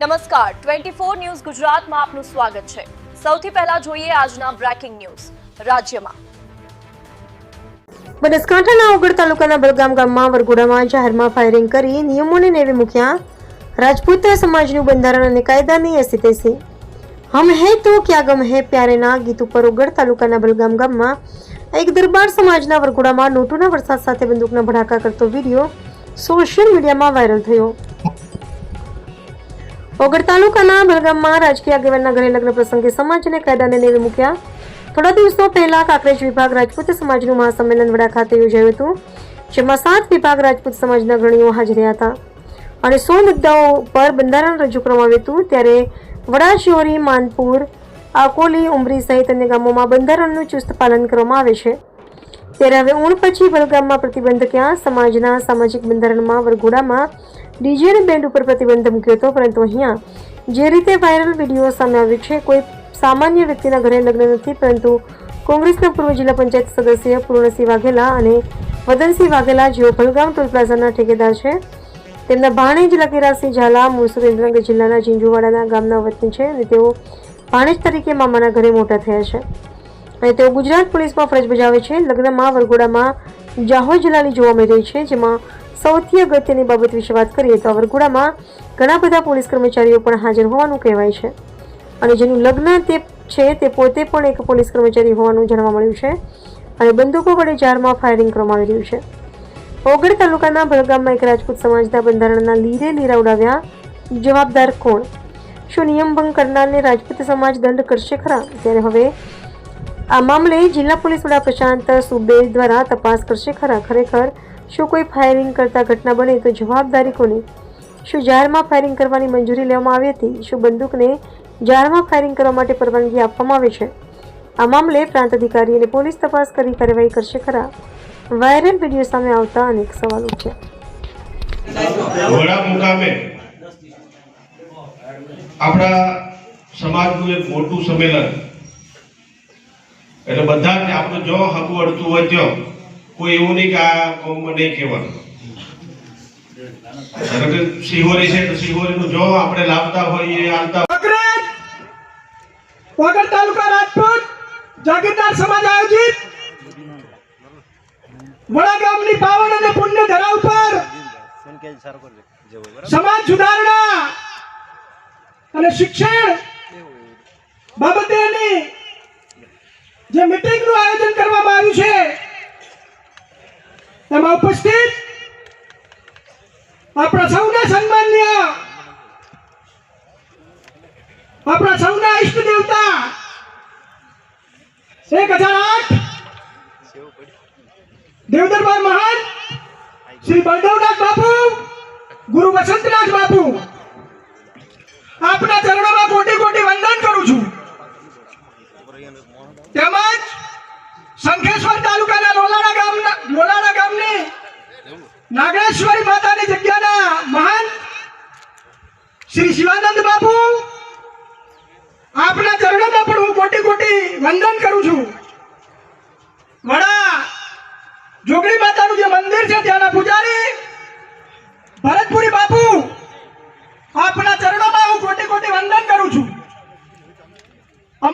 નમસ્કાર. Twenty four news ગુજરાતમાં આપનું સ્વાગત છે. સૌથી પહેલા જોઈએ આજના બ્રેકિંગ ન્યૂઝ. રાજ્યમાં બનાસકાંઠાના ઓગળ તાલુકાના બલગામ ગામમાં વરઘોડામાં જાહેરમાં ફાયરિંગ કરી નિયમોને નેવે મૂક્યા. રાજપૂત સમાજનું બંધારણ અને કાયદાની એસીતેસી હમ હે તો ક્યાં ગમ હે પ્યારેના ગીત ઉપર ઓગળ તાલુકાના બલગામ ગામમાં એક દરબાર સમાજના વરઘોડામાં નોટોના વરસાદ સાથે બંદૂકના ભડાકા કરતો વીડિયો સોશિયલ મીડિયામાં વાયરલ થયો. ઓગળ તાલુકાના બલગામમાં રાજકીય આગેવાનના ઘરે લગ્ન પ્રસંગે સમાજ અને કાયદાને નેવે મૂક્યા. થોડા દિવસો પહેલા કાંકરેજ વિભાગ રાજપૂત સમાજનું મહાસંમેલન વડા ખાતે યોજાયું હતું, જેમાં સાત વિભાગ રાજપૂત સમાજના અગ્રણીઓ હાજર હતા. અને સો મુદ્દાઓ પર બંધારણ રજૂ કરવામાં આવ્યું હતું, ત્યારે વડાશિયોરી માનપુર, આકોલી, ઉમરી સહિત અન્ય ગામોમાં બંધારણનું ચુસ્ત પાલન કરવામાં આવે છે. ત્યારે હવે ઊણ પછી બલગામમાં પ્રતિબંધ ક્યાં? સમાજના સામાજિક બંધારણમાં, વરઘોડામાં ડીજે અને બેન્ડ ઉપર પ્રતિબંધ મૂક્યો હતો, પરંતુ અહીંયા જે રીતે વાયરલ વીડિયો સામે આવ્યો છે, કોઈ સામાન્ય વ્યક્તિના ઘરે લગ્ન નથી, પરંતુ કોંગ્રેસના પૂર્વ જિલ્લા પંચાયત સદસ્ય પૂર્ણસિંહ વાઘેલા અને વદનસિંહ વાઘેલા જેઓ ભલગામ ટોલ પ્લાઝાના ઠેકેદાર છે. તેમના ભાણેજ લકીરાસિંહ ઝાલા મૂળ સુરેન્દ્રનગર જિલ્લાના ઝીંઝુવાડાના ગામના વતની છે અને તેઓ ભાણેજ તરીકે મામાના ઘરે મોટા થયા છે. અને તેઓ ગુજરાત પોલીસમાં ફરજ બજાવે છે. લગ્નમાં વરઘોડામાં જાહો જલાલી જોવા મળી રહી છે, જેમાં સૌથી અગત્યની બાબત વિશે વાત કરીએ તો વરઘોડામાં ઘણા બધા પોલીસ કર્મચારીઓ પણ હાજર હોવાનું કહેવાય છે. અને જેનું લગ્ન તે છે, તે પોતે પણ એક પોલીસ કર્મચારી હોવાનું જાણવા મળ્યું છે અને બંદૂકો વડે જારમાં ફાયરિંગ કરવામાં આવી રહ્યું છે. ઓગળ તાલુકાના ભરગામમાં એક રાજપૂત સમાજના બંધારણના લીરે લીરા ઉડાવ્યા જવાબદાર કોણ? શું નિયમ ભંગ કરનારને રાજપૂત સમાજ દંડ કરશે ખરા? ત્યારે હવે આ મામલે જિલ્લા પોલીસ વડા પ્રશાંત સુબે દ્વારા તપાસ કરશે ખરા. ખરેખર શું કોઈ ફાયરિંગ કરતા ઘટના બને તો જવાબદારી કોની શું જાહેરમાં ફાયરિંગ કરવાની મંજૂરી લેવામાં આવી હતી? શું બંદૂકને જાહેરમાં ફાયરિંગ કરવા માટે પરવાનગી આપવામાં આવે છે? આ મામલે પ્રાંત અધિકારી અને પોલીસ તપાસ કરી કાર્યવાહી કરશે ખરા. વાયરલ વીડિયો સામે આવતા અનેક સવાલો છે. આપણા સમાજનું એક મોટું સંમેલન એટલે બધા જ આપણે જો હગું અડતું હોય જો કોઈ એવું નહીં કે આ કોમ નહીં કહેવાનું. ધારો છે તો સિહોરીનું જો આપણે લાવતા હોઈએ, આલતા વગર તાલુકા રાજપૂત, જાગીરદાર સમાજ આયોજિત. વડા ગામની પાવન અને પુણ્ય ધરા ઉપર સમાજ સુધારણા અને શિક્ષણ બાબતેની જે મીટિંગનું આયોજન કરવામાં આવ્યું છે, એમાં ઉપસ્થિત આપણા સૌના સન્માન્ય આપણા સૌના ઈષ્ટ દેવતા, એક હજાર આઠ દેવદરબાર મહાન શ્રી બળદેવનાથ બાપુ, ગુરુ વસંતનાથ બાપુ. આપના ચરણોમાં કોટી કોટી વંદન તેમજ શંખેશ્વર તાલુકાના લોલાડા ગામના લોલાડા ગામની નાગેશ્વરી માતાની જગ્યાના મહાન શ્રી શિવાનંદ બાપુ. આપના ચરણોમાં પણ હું કોટી કોટી વંદન કરું